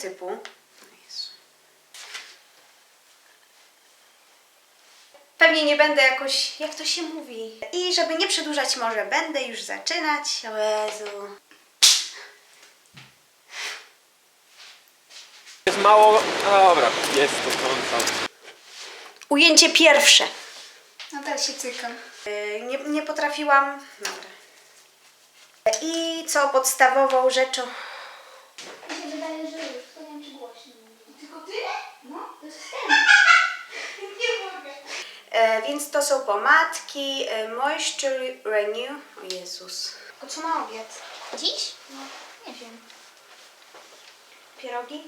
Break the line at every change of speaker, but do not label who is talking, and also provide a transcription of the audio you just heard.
typu. O Jezu. Pewnie nie będę jakoś, jak to się mówi. I żeby nie przedłużać, może będę już zaczynać. O Jezu.
Jest mało... Dobra, jest to końca.
Ujęcie pierwsze.
Nadal się cykam.
Yy, Nie, nie potrafiłam. Dobra. I co podstawową rzeczą. E, więc to są pomadki e, Moisture Renew. O Jezus.
O co na obiad? Dziś? No, nie wiem.
Pierogi?